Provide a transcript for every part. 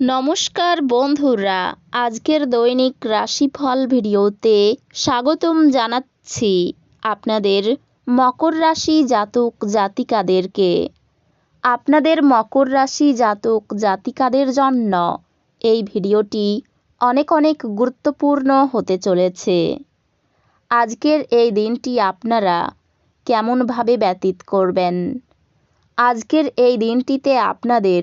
নমস্কার বন্ধুরা, আজকের দৈনিক রাশিফল ভিডিওতে স্বাগতম জানাচ্ছি আপনাদের মকর রাশি জাতক জাতিকাদেরকে। আপনাদের মকর রাশি জাতক জাতিকাদের জন্য এই ভিডিওটি অনেক অনেক গুরুত্বপূর্ণ হতে চলেছে। আজকের এই দিনটি আপনারা কেমনভাবে ব্যতীত করবেন? আজকের এই দিনটিতে আপনাদের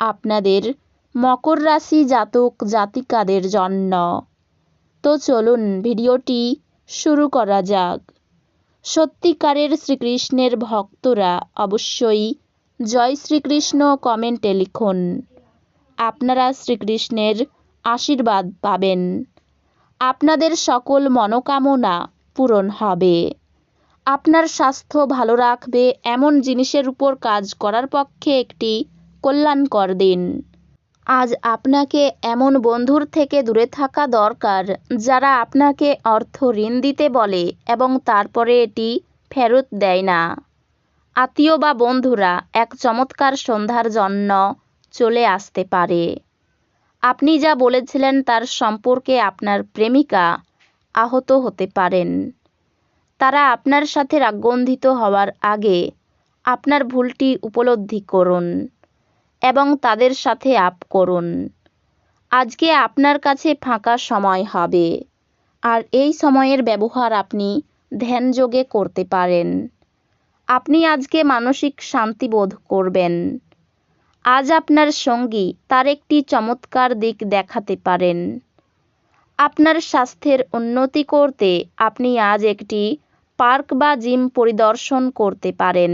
আপনাদের মকর রাশি জাতক জাতিকাদের জন্য। তো চলুন ভিডিওটি শুরু করা যাক। সত্যিকারের শ্রীকৃষ্ণের ভক্তরা অবশ্যই জয় শ্রীকৃষ্ণ কমেন্টে লিখুন। আপনারা শ্রীকৃষ্ণের আশীর্বাদ পাবেন। আপনাদের সকল মনোকামনা পূরণ হবে। আপনার স্বাস্থ্য ভালো রাখবে এমন জিনিসের উপর কাজ করার পক্ষে একটি কল্যাণকর দিন। আজ আপনাকে এমন বন্ধুর থেকে দূরে থাকা দরকার, যারা আপনাকে অর্থ ঋণ দিতে বলে এবং তারপরে এটি ফেরত দেয় না। আত্মীয় বা বন্ধুরা এক চমৎকার সন্ধ্যার জন্য চলে আসতে পারে। আপনি যা বলেছিলেন তার সম্পর্কে আপনার প্রেমিকা আহত হতে পারেন। তারা আপনার সাথে রাগন্ধিত হওয়ার আগে আপনার ভুলটি উপলব্ধি করুন। এবং তাদের সাথে আপ করুন। আজকে আপনার কাছে ফাঁকা সময় হবে। আর এই সময়ের ব্যবহার আপনি ধ্যানযোগে করতে পারেন। আপনি আজকে মানসিক শান্তি বোধ করবেন। আজ আপনার সঙ্গী তার একটি চমৎকার দিক দেখাতে পারেন। আপনার স্বাস্থ্যের উন্নতি করতে আপনি আজ একটি পার্ক বা জিম পরিদর্শন করতে পারেন।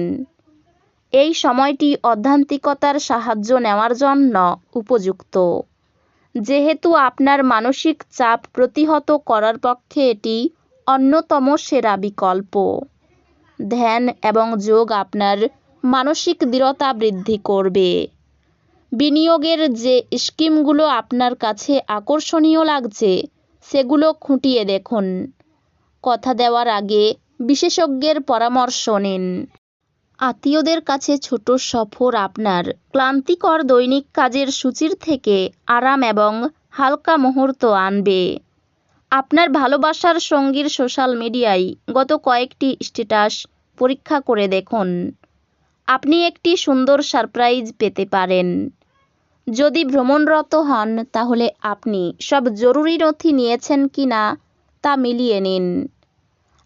এই সময়টি অধ্যান্তিকতার সাহায্য নেওয়ার জন্য উপযুক্ত। যেহেতু আপনার মানসিক চাপ প্রতিহত করার পক্ষে এটি অন্যতম সেরা বিকল্প। ধ্যান এবং যোগ আপনার মানসিক দৃঢ়তা বৃদ্ধি করবে। বিনিয়োগের যে স্কিমগুলো আপনার কাছে আকর্ষণীয় লাগছে, সেগুলো খুঁটিয়ে দেখুন। কথা দেওয়ার আগে বিশেষজ্ঞের পরামর্শ নিন। আত্মীয়দের কাছে ছোট সফর আপনার। ক্লান্তিকর দৈনিক কাজের সূচির থেকে আরাম এবং হালকা মুহূর্ত আনবে। আপনার ভালোবাসার সঙ্গীর সোশ্যাল মিডিয়ায় গত কয়েকটি স্ট্যাটাস পরীক্ষা করে দেখুন। আপনি একটি সুন্দর সারপ্রাইজ পেতে পারেন। যদি ভ্রমণরত হন, তাহলে আপনি সব জরুরি নথি নিয়েছেন কি না তা মিলিয়ে নিন।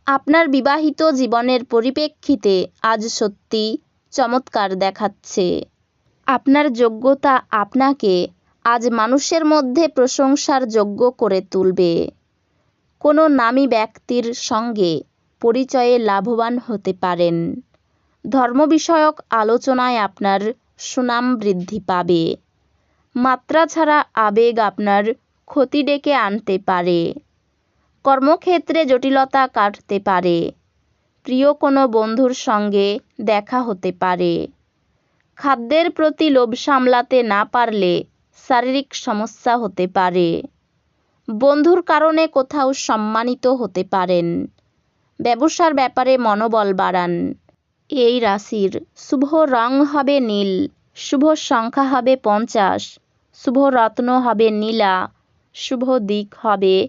আপনার বিবাহিত জীবনের পরিপ্রেক্ষিতে আজ সত্যি চমৎকার দেখাচ্ছে। আপনার যোগ্যতা আপনাকে আজ মানুষের মধ্যে প্রশংসার যোগ্য করে তুলবে। কোনো নামী ব্যক্তির সঙ্গে পরিচয়ে লাভবান হতে পারেন। ধর্ম বিষয়ক আলোচনায় আপনার সুনাম বৃদ্ধি পাবে। মাত্রা ছাড়া আবেগ আপনার ক্ষতি ডেকে আনতে পারে। কর্মক্ষেত্রে জটিলতা কাটতে পারে। প্রিয় কোনো বন্ধুর সঙ্গে দেখা হতে পারে। খাদ্যের প্রতি লোভ সামলাতে না পারলে শারীরিক সমস্যা হতে পারে। বন্ধুর কারণে কোথাও সম্মানিত হতে পারেন। ব্যবসার ব্যাপারে মনোবল বাড়ান। এই রাশির শুভ রং হবে নীল, শুভ সংখ্যা হবে পঞ্চাশ, শুভ রত্ন হবে নীলা, শুভ দিক হবে